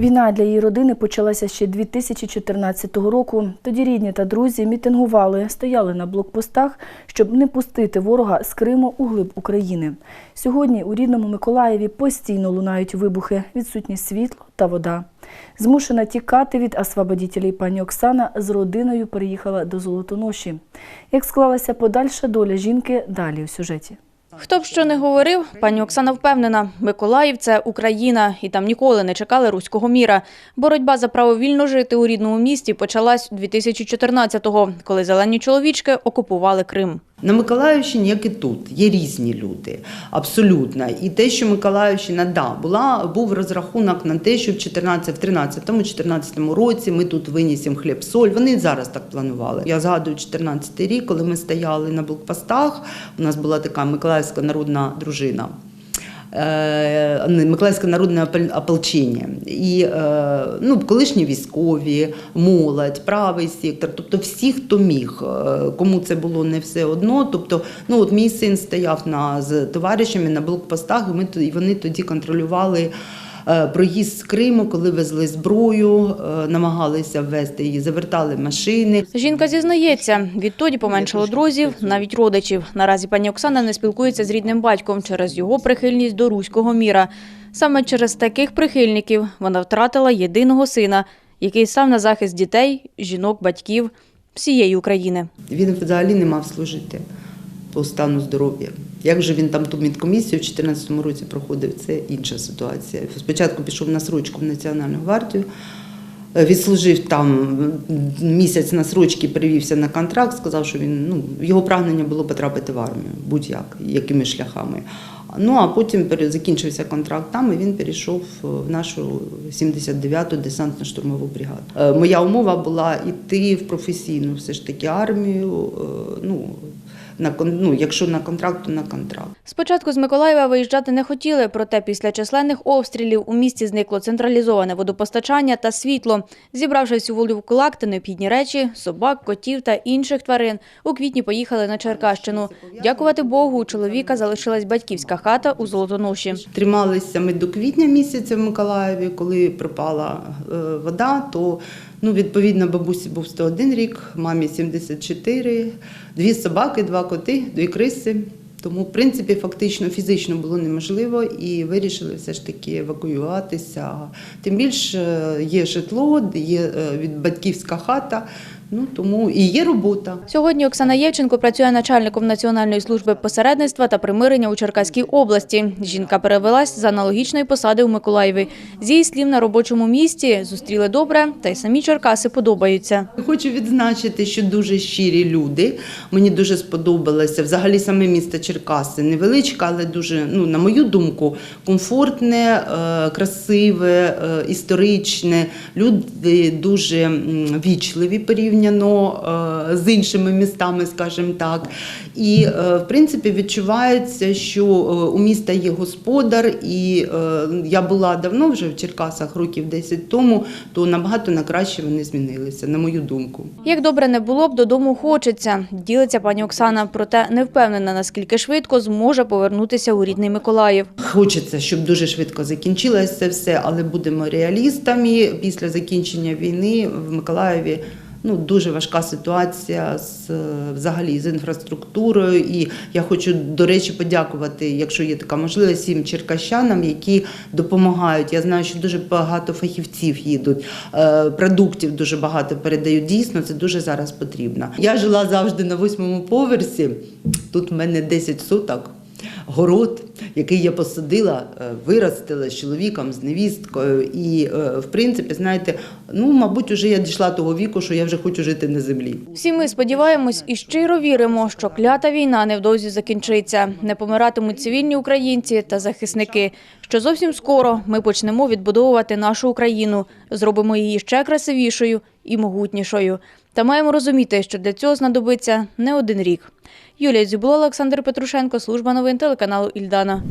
Війна для її родини почалася ще 2014 року. Тоді рідні та друзі мітингували, стояли на блокпостах, щоб не пустити ворога з Криму у глиб України. Сьогодні у рідному Миколаєві постійно лунають вибухи, відсутні світло та вода. Змушена тікати від освободітелей пані Оксана з родиною переїхала до Золотоноші. Як склалася подальша доля жінки, далі у сюжеті. Хто б що не говорив, пані Оксана впевнена, Миколаїв – це Україна, і там ніколи не чекали руського міра. Боротьба за право вільно жити у рідному місті почалась 2014-го, коли зелені чоловічки окупували Крим. На Миколаївщині, як і тут, є різні люди, абсолютно. І те, що Миколаївщина, да, була, був розрахунок на те, що в 14, в 13-14 році ми тут винісемо хліб, соль. Вони зараз так планували. Я згадую 14 рік, коли ми стояли на блокпостах. У нас була така Миколаївська народна дружина. Е, Миколаївське народне ополчення. І е, ну, колишні військові, молодь, правий сектор, тобто всі, хто міг, е, кому це було не все одно. Тобто, ну от мій син стояв на, з товаришами на блокпостах, і, ми, і вони тоді контролювали. Е, Проїзд з Криму, коли везли зброю, е, намагалися ввести її, завертали машини. Жінка зізнається, відтоді поменшало друзів, навіть родичів. Наразі пані Оксана не спілкується з рідним батьком через його прихильність до руського міра. Саме через таких прихильників вона втратила єдиного сина, який став на захист дітей, жінок, батьків всієї України. Він взагалі не мав служити по стану здоров'я. Як же він там ту медкомісію в 2014 році проходив, це інша ситуація. Спочатку пішов на срочку в Національну гвардію, е, відслужив там місяць на срочці, перевівся на контракт, сказав, що він ну, його прагнення було потрапити в армію, будь-як, якими шляхами. Ну а потім закінчився контракт там, і він перейшов в нашу 79-ту десантно-штурмову бригаду. Е, Моя умова була йти в професійну все ж таки армію. е, Ну, на ну, якщо на контракт, то на контракт. Спочатку з Миколаєва виїжджати не хотіли, проте після численних обстрілів у місті зникло централізоване водопостачання та світло. Зібравшись у Волівкулак та необхідні речі, собак, котів та інших тварин, у квітні поїхали на Черкащину. Дякувати Богу, у чоловіка залишилась батьківська хата у Золотоноші. Трималися ми до квітня місяця в Миколаєві, коли пропала е, вода, то ну, відповідно бабусі був 101 рік, мамі 74, дві собаки, два коти, дві криси. Тому, в принципі, фактично фізично було неможливо і вирішили все ж таки евакуюватися. Тим більше е, є житло, є е, батьківська хата, ну тому і є робота. Сьогодні Оксана Євченко працює начальником Національної служби посередництва та примирення у Черкаській області. Жінка перевелась з аналогічної посади у Миколаєві. З її слів на робочому місці зустріли добре, та й самі Черкаси подобаються. Хочу відзначити, що дуже щирі люди. Мені дуже сподобалося. Взагалі саме місто Черкаси невеличке, але дуже, ну на мою думку, комфортне, е, красиве, е, історичне. Люди дуже вічливі порівняно е, з іншими містами, скажімо так. І е, в принципі відчувається, що е, у міста є господар, і я була давно вже в Черкасах, років 10 тому, то набагато на краще вони змінилися, на мою думку. Як добре не було б, додому хочеться, ділиться пані Оксана, проте не впевнена, наскільки швидко зможе повернутися у рідний Миколаїв. Хочеться, щоб дуже швидко закінчилося все, але будемо реалістами. Після закінчення війни в Миколаєві ну дуже важка ситуація з взагалі з інфраструктурою. І я хочу до речі подякувати, якщо є така можливість, всім черкащанам, які допомагають. Я знаю, що дуже багато фахівців їдуть, е, продуктів дуже багато передають. Дійсно, це дуже зараз потрібно. Я жила завжди на восьмому поверсі. Тут в мене 10 суток. Город, який я посадила, е, виростила з чоловіком, з невісткою. І, е, в принципі, знаєте, ну, мабуть, уже я дійшла того віку, що я вже хочу жити на землі. Всі ми сподіваємось і щиро віримо, що клята війна невдовзі закінчиться. Не помиратимуть цивільні українці та захисники. Що зовсім скоро ми почнемо відбудовувати нашу Україну, зробимо її ще красивішою і могутнішою. Та маємо розуміти, що для цього знадобиться не один рік. Юлія Дзюбло, Олександр Петрушенко, служба новин телеканалу Ільдана.